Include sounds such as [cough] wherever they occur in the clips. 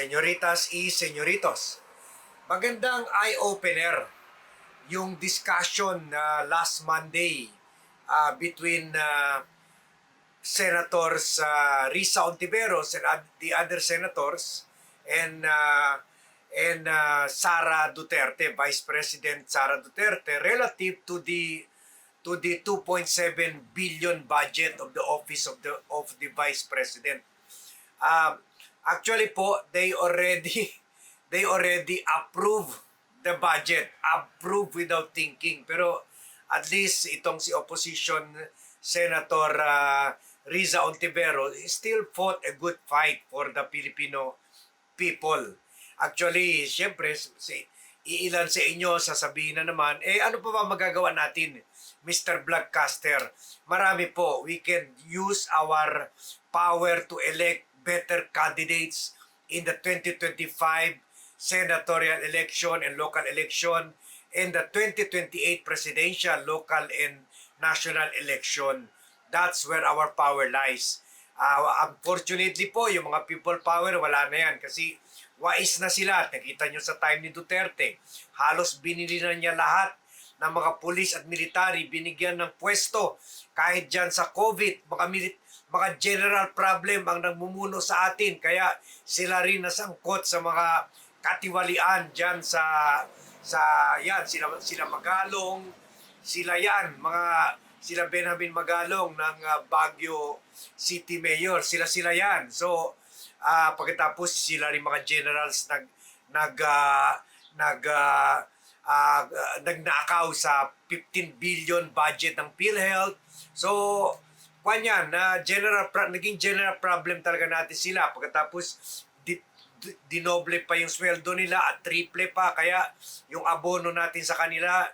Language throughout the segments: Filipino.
señoritas y señoritos. Magandang eye-opener yung discussion na last Monday uh, between uh, Senators uh, Risa Ontiveros and oth- the other senators and uh, and uh, Sara Duterte, Vice President Sara Duterte, relative to the to the 2.7 billion budget of the office of the of the Vice President. Um, actually po, they already [laughs] they already approve the budget, approve without thinking. Pero at least itong si opposition Senator uh, Riza Ontivero still fought a good fight for the Filipino people. Actually, syempre, si, iilan sa inyo sasabihin na naman, eh ano pa ba magagawa natin, Mr. Blackcaster? Marami po, we can use our power to elect better candidates in the 2025 senatorial election and local election and the 2028 presidential, local and national election. That's where our power lies. Uh, unfortunately po, yung mga people power, wala na yan kasi wais na sila. Nakita nyo sa time ni Duterte, halos binili na niya lahat ng mga pulis at military, binigyan ng pwesto. Kahit dyan sa COVID, mga, milit- mga general problem ang nagmumuno sa atin. Kaya sila rin nasangkot sa mga katiwalian dyan sa sa yan sila sila Magalong sila yan mga sila Benjamin Magalong ng uh, Baguio City Mayor. Sila sila yan. So ah pagkatapos sila rin mga generals nag nag ah, nag ah, ah, nagnakaw sa 15 billion budget ng PhilHealth. So kwan yan na general naging general problem talaga natin sila. Pagkatapos di, di- dinoble pa yung sweldo nila at triple pa. Kaya yung abono natin sa kanila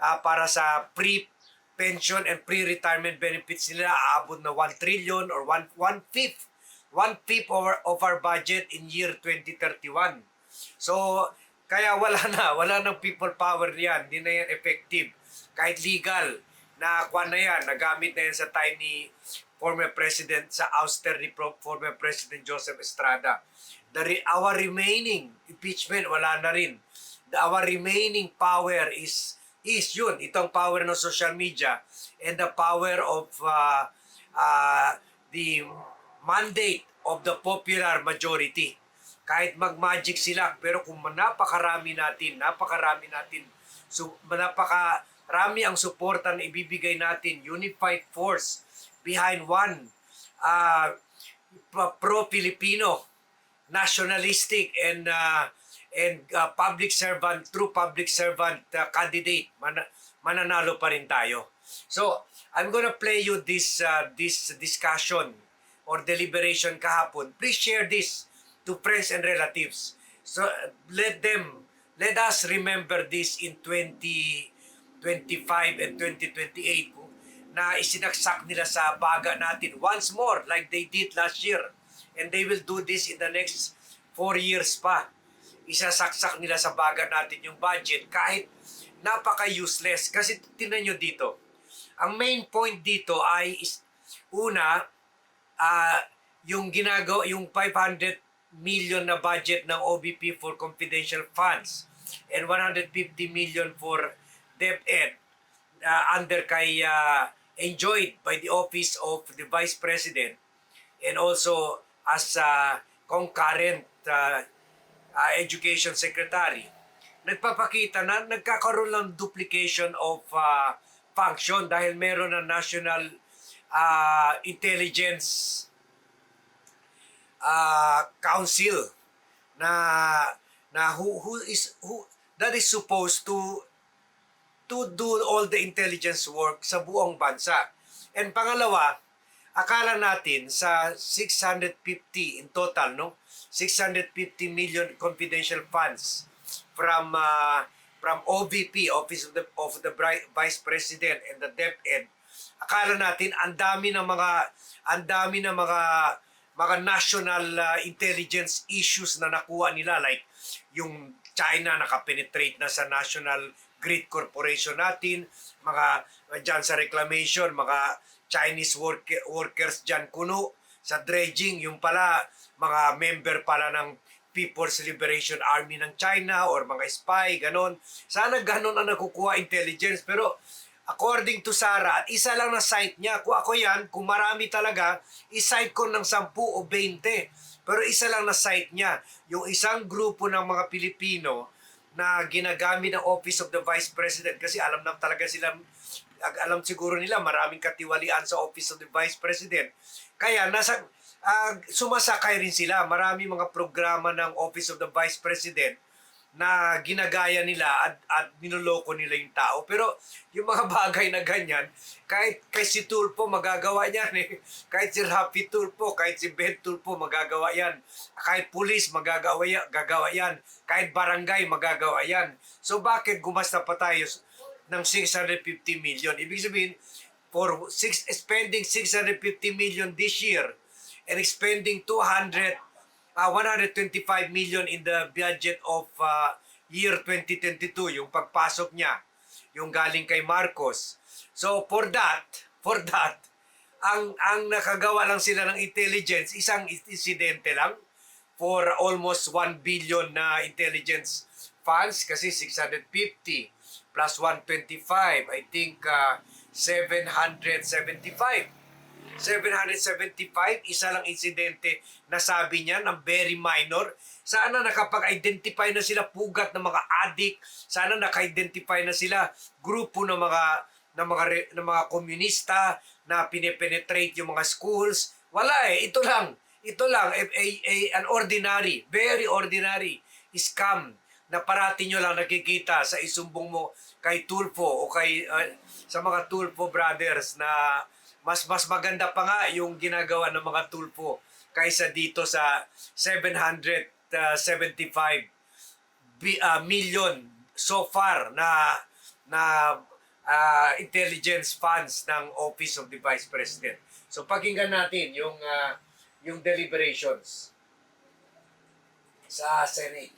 ah, para sa pre pension and pre-retirement benefits nila aabot na 1 trillion or 1 one fifth one fifth of our, of our budget in year 2031 so kaya wala na wala nang people power yan hindi na yan effective. Kahit legal na kwan na yan nagamit na yan sa time ni former president sa ouster ni former president Joseph Estrada. The re- our remaining impeachment wala na rin. The, our remaining power is is yun itong power ng social media and the power of uh, uh, the mandate of the popular majority. Kahit mag-magic sila pero kung napakarami natin napakarami natin so napakarami ang suporta na ibibigay natin unified force behind one uh, pro-Filipino nationalistic and uh, and uh, public servant true public servant uh, candidate. Man- mananalo pa rin tayo. So i'm gonna play you this uh, this discussion or deliberation kahapon. Please share this to friends and relatives. So let them let us remember this in 2025 and 2028 kung na isinaksak nila sa baga natin once more like they did last year and they will do this in the next four years pa isasaksak nila sa baga natin yung budget kahit napaka-useless. Kasi tinan nyo dito, ang main point dito ay is, una, ah yung ginagawa, yung 500 million na budget ng OBP for confidential funds and 150 million for DepEd uh, under kay uh, enjoyed by the office of the Vice President and also as a concurrent uh, uh, Education Secretary, nagpapakita na nagkakaroon ng duplication of uh, function dahil meron na National uh, Intelligence uh, Council na na who who is who that is supposed to to do all the intelligence work sa buong bansa. And pangalawa, akala natin sa 650 in total, no? 650 million confidential funds from uh, from OVP, Office of the of the Vice President and the DepEd. Akala natin ang dami ng mga ang dami ng mga mga national uh, intelligence issues na nakuha nila like yung China nakapenetrate na sa national grid corporation natin, mga dyan sa reclamation, mga Chinese work, workers dyan kuno, sa dredging, yung pala, mga member pala ng People's Liberation Army ng China or mga spy, ganon. Sana ganon ang nakukuha intelligence. Pero according to Sarah, at isa lang na site niya. Kung ako yan, kung marami talaga, isite ko ng 10 o 20. Pero isa lang na site niya. Yung isang grupo ng mga Pilipino na ginagamit ng Office of the Vice President kasi alam na talaga sila alam siguro nila maraming katiwalian sa Office of the Vice President. Kaya nasa ah, sumasakay rin sila. Marami mga programa ng Office of the Vice President na ginagaya nila at, at niloloko nila yung tao. Pero yung mga [laughs] bagay na ganyan, kahit kay si Tulpo magagawa yan eh. Kahit si Rafi Tulpo, kahit si Ben Tulpo magagawa yan. Kahit pulis magagawa yan, gagawa yan. Kahit barangay magagawa yan. So bakit gumasta pa tayo ng 650 million? Ibig sabihin, for six, spending 650 million this year and spending 200 uh, 125 million in the budget of uh, year 2022, yung pagpasok niya, yung galing kay Marcos. So for that, [laughs] for that, ang ang nakagawa lang sila ng intelligence, isang insidente lang for almost 1 billion na intelligence funds kasi 650 plus 125, I think uh, 775. 775, isa lang insidente na sabi niya ng very minor. Sana nakapag-identify na sila pugat ng mga adik. Sana naka-identify na sila grupo ng mga ng mga re- ng mga komunista na pinepenetrate yung mga schools. Wala eh, ito lang. Ito lang a, a, a- an ordinary, very ordinary scam na parati nyo lang nakikita sa isumbong mo kay Tulfo o kay uh, sa mga Tulfo brothers na mas mas maganda pa nga yung ginagawa ng mga tulpo kaysa dito sa 775 bi- ah, million so far na na ah, intelligence funds ng Office of the Vice President. So pakinggan natin yung ah, yung deliberations sa Senate.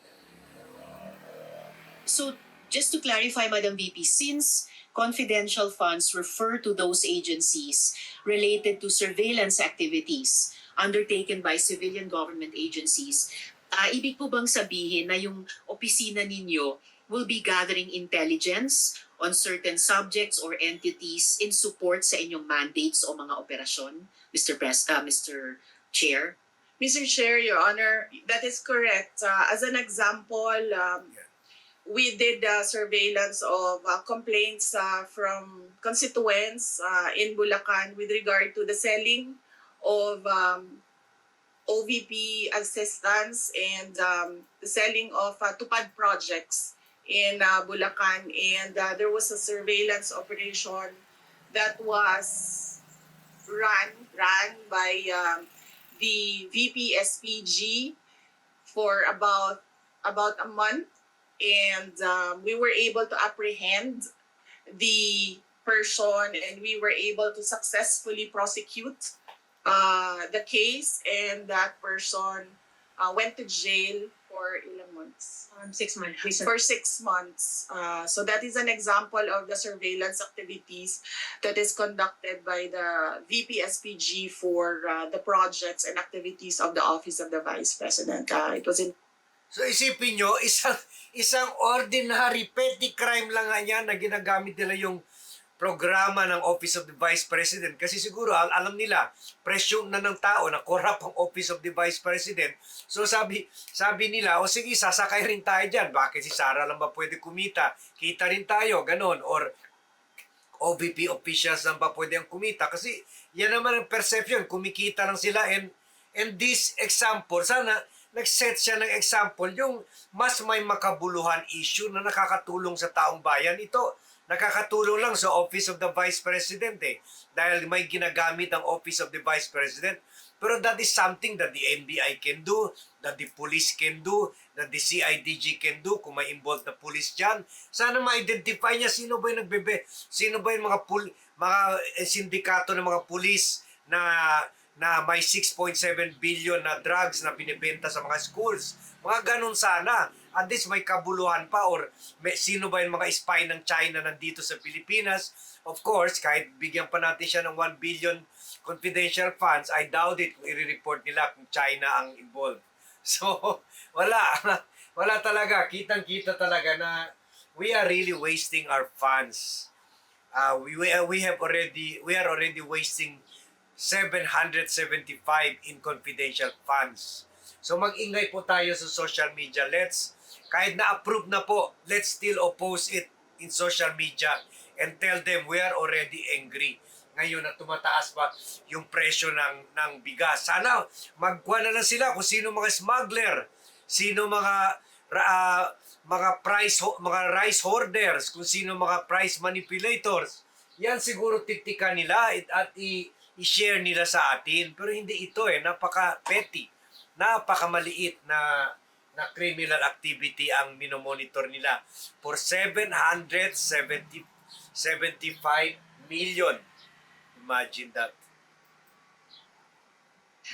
So, just to clarify, Madam VP, since confidential funds refer to those agencies related to surveillance activities undertaken by civilian government agencies, ah ibig po bang sabihin na yung opisina ninyo will be gathering intelligence on certain subjects or entities in support sa inyong mandates o mga operasyon, Mr. Pres ah, Mr. Chair? Mr. Chair, Your Honor, that is correct. Uh, as an example, um, we did uh, surveillance of uh, complaints uh, from constituents uh, in Bulacan with regard to the selling of um, OVP assistance and um, the selling of uh, tupad projects in uh, Bulacan. And uh, there was a surveillance operation that was run run by um, the VPSPG for about about a month and um, we were able to apprehend the person and we were able to successfully prosecute uh, the case and that person uh, went to jail for ilang months Um, six months. for six months. Uh, so that is an example of the surveillance activities that is conducted by the VPSPG for uh, the projects and activities of the Office of the Vice President. Uh, it was in So isipin nyo, [laughs] isang, isang ordinary petty crime lang nga yan na ginagamit nila yung programa ng Office of the Vice President. Kasi siguro al- alam nila, presyo na ng tao na corrupt ang Office of the Vice President. So sabi sabi nila, o sige, sasakay rin tayo dyan. Bakit si Sara lang ba pwede kumita? Kita rin tayo, ganon. Or OVP officials lang ba pwede ang kumita? Kasi yan naman ang perception, kumikita lang sila and and this example, sana nag-set siya ng example yung mas may makabuluhan issue na nakakatulong sa taong bayan. Ito, nakakatulong lang sa Office of the Vice President eh. Dahil may ginagamit ang Office of the Vice President. Pero that is something that the NBI can do, that the police can do, that the CIDG can do kung may involved na police dyan. Sana ma-identify niya sino ba yung nagbebe, sino ba yung mga, pul, mga eh, sindikato ng mga police na na may 6.7 billion na drugs na binibenta sa mga schools. Mga ganun sana. At least may kabuluhan pa or may, sino ba yung mga spy ng China nandito sa Pilipinas. Of course, kahit bigyan pa natin siya ng 1 billion confidential funds, I doubt it kung i-report nila kung China ang involved [laughs] So, wala. [laughs] Wala talaga. Kitang-kita talaga na we are really wasting our funds. Uh, we, we, we have already, we are already wasting 775 in confidential funds. So mag-ingay po tayo sa social media. Let's, kahit na-approve na po, let's still oppose it in social media and tell them we are already angry ngayon na tumataas pa yung presyo ng ng bigas. Sana magkuha na lang sila kung sino mga smuggler, sino mga ah, mga price mga rice hoarders, kung sino mga price manipulators. Yan siguro titikan nila at, at i- i-share nila sa atin. Pero hindi ito eh, napaka petty. Napakamaliit na na criminal activity ang minomonitor nila for 770 75 million. Imagine that.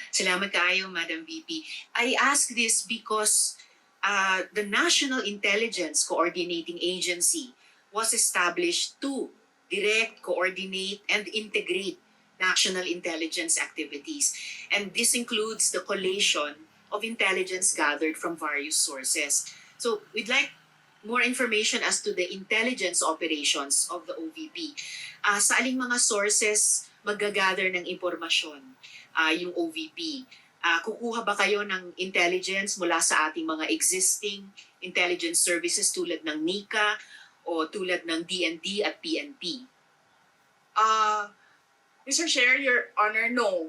Salamat kaayo, Madam VP. I ask this because uh, the National Intelligence Coordinating Agency was established to direct, coordinate, and integrate national intelligence activities. And this includes the collation of intelligence gathered from various sources. So we'd like more information as to the intelligence operations of the OVP. Ah, sa aling mga sources magagather ng impormasyon ah, yung OVP? Ah, kukuha ba kayo ng intelligence mula sa ating mga existing intelligence services tulad ng NICA o tulad ng DND at PNP? Uh, Mr. Chair, Your Honor, no.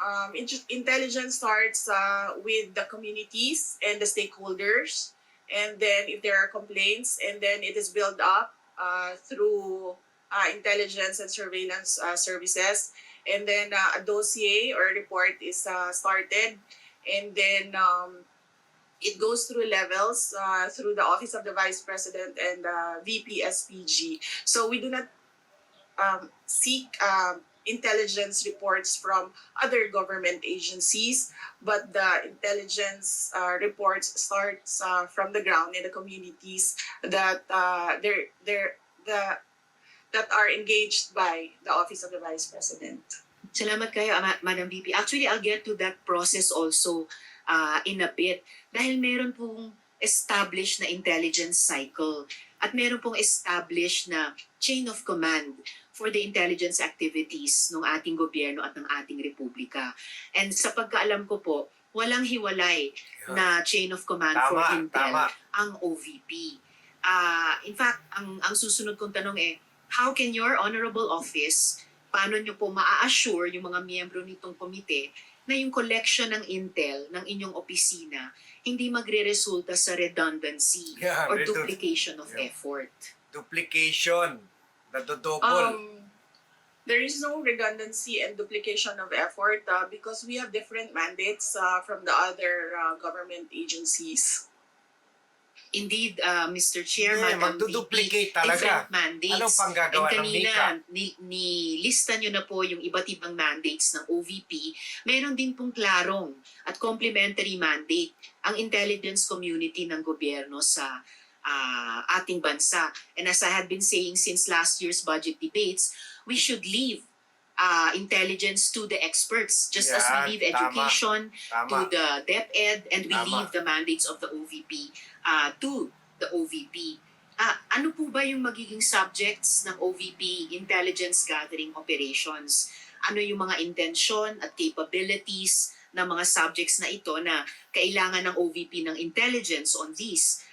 Um, in- intelligence starts uh, with the communities and the stakeholders. And then if there are complaints, and then it is built up uh, through uh, intelligence and surveillance uh, services. And then uh, a dossier or a report is uh, started. And then um, it goes through levels uh, through the Office of the Vice President and uh, VP SPG. So we do not um, seek um, intelligence reports from other government agencies, but the intelligence uh, reports starts uh, from the ground in the communities that uh, they're, they're, the, that are engaged by the Office of the Vice President. Salamat kayo, Ma- Madam VP. Actually, I'll get to that process also uh, in a bit. Dahil meron pong established na intelligence cycle at meron pong established na chain of command for the intelligence activities ng ating gobyerno at ng ating republika. And sa pagkaalam ko po, walang hiwalay na chain of command for Tama, Intel tama. ang OVP. Ah, in fact, ang ang susunod kong tanong eh, how can your honorable office, paano nyo po maa-assure yung mga miyembro nitong komite na yung collection ng intel ng inyong opisina hindi magre-resulta sa redundancy Yeah, or redund- duplication of Yeah. effort? Duplication. Nadodouble. Um, there is no redundancy and duplication of effort uh, because we have different mandates uh, from the other uh, government agencies. Indeed, uh, Mr. Chair, Hindi, Madam magduduplicate talaga. different mandates. Anong panggagawa And ng kanina, NICA? ni, ni lista nyo na po yung iba't ibang mandates ng OVP. Meron din pong klarong at complementary mandate ang intelligence community ng gobyerno sa ah, ating bansa. And as I had been saying since last year's budget debates, we should leave ah, intelligence to the experts just as Yan, we leave tama. education to Tama. the DepEd and we Tama. leave the mandates of the OVP uh, to the OVP. Ah, ano po ba yung magiging subjects ng OVP intelligence gathering operations? Ano yung mga intensyon at capabilities ng mga subjects na ito na kailangan ng OVP ng intelligence on these?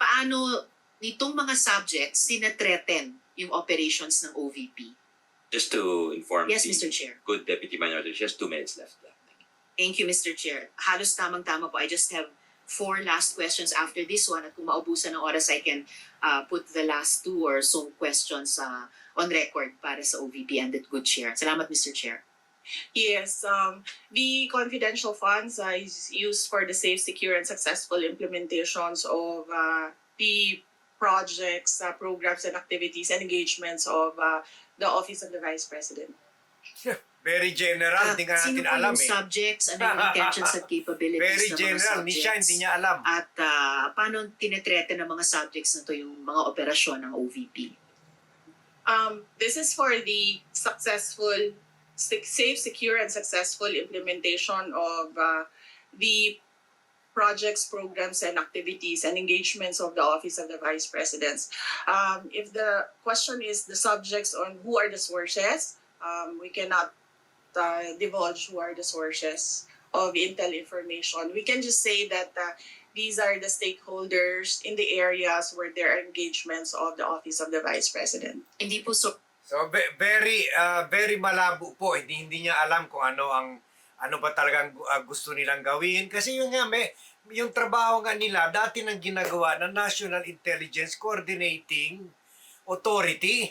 Paano nitong mga subjects sinatreten yung operations ng OVP? Just to inform Yes, the Mr. Chair. good deputy minority, just two minutes left. Thank you, Mr. Chair. Halos tamang-tama po. I just have four last questions after this one. At kung maubusan ng oras, I can uh, put the last two or so questions uh, on record para sa OVP and the good chair. Salamat, Mr. Chair. Yes, um, the confidential funds uh, is used for the safe, secure, and successful implementations of uh, the projects, uh, programs, and activities and engagements of uh, the Office of the Vice President. Very general. Ah, Hindi nga sino natin po alam yung eh. subjects, ano yung [laughs] intentions at capabilities Very ng mga general. Ni subjects? siya hindi niya alam. At uh, paano tinetrete ng mga subjects na to yung mga operasyon ng OVP? Um, this is for the successful, safe, secure, and successful implementation of uh, the projects, programs, and activities and engagements of the Office of the Vice Presidents. Um, if the question is the subjects on who are the sources, um, we cannot uh, divulge who are the sources of intel information. We can just say that uh, these are the stakeholders in the areas where there are engagements of the Office of the Vice President. Hindi po so So ve- very uh, very malabo po. Hindi hindi niya alam kung ano ang ano ba talagang uh, gusto nilang gawin kasi yun nga may yung trabaho nga nila dati nang ginagawa ng National Intelligence Coordinating Authority.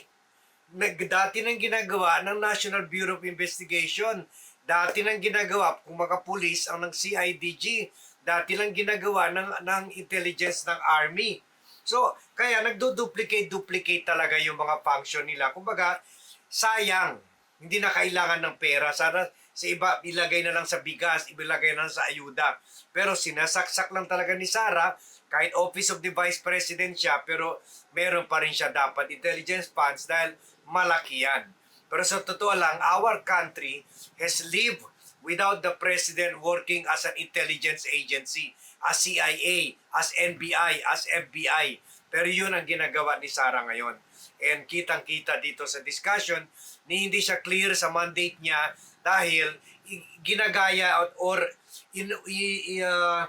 Nag, dati nang ginagawa ng National Bureau of Investigation. Dati nang ginagawa kung mga pulis ang ng CIDG. Dati lang ginagawa ng ng intelligence ng army. So, kaya nagdo-duplicate-duplicate talaga yung mga function nila. Kumbaga, sayang. Hindi na kailangan ng pera. Sana sa iba, ilagay na lang sa bigas, ilagay na lang sa ayuda. Pero sinasaksak lang talaga ni Sara, kahit Office of the Vice President siya, pero meron pa rin siya dapat intelligence funds dahil malaki yan. Pero sa totoo lang, our country has lived without the President working as an intelligence agency, as CIA, as NBI, as FBI. Pero yun ang ginagawa ni Sara ngayon. And kitang-kita dito sa discussion ni hindi siya clear sa mandate niya dahil ginagaya at- or in, uh,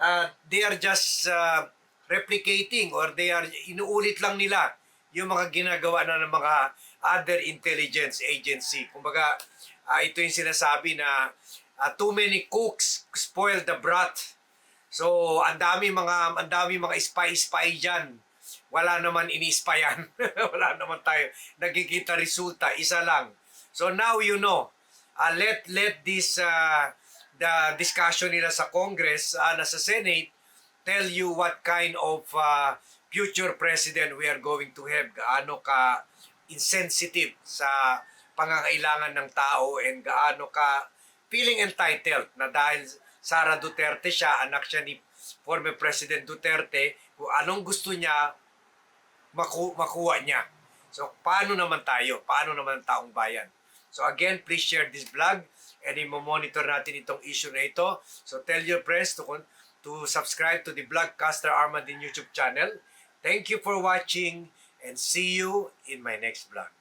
uh, they are just uh, replicating or they are inuulit lang nila yung mga ginagawa na ng mga other intelligence agency. Kumbaga, ah, ito yung sinasabi na ah, too many cooks spoil the broth. So, ang dami mga ang dami mga spy-spy diyan. Wala naman ini-spyan. [laughs] Wala naman tayo nagkikita resulta, isa lang. So now you know. Uh, let let this uh, the discussion nila sa Congress, uh, na sa Senate, tell you what kind of uh, future president we are going to have. Gaano ka insensitive sa pangangailangan ng tao and gaano ka feeling entitled na dahil Sara Duterte siya, anak siya ni former President Duterte, kung anong gusto niya, maku- makuha niya. So, paano naman tayo? Paano naman ang taong bayan? So, again, please share this vlog and i-monitor natin itong issue na ito. So, tell your friends to, to subscribe to the Vlogcaster Armandin YouTube channel. Thank you for watching and see you in my next vlog.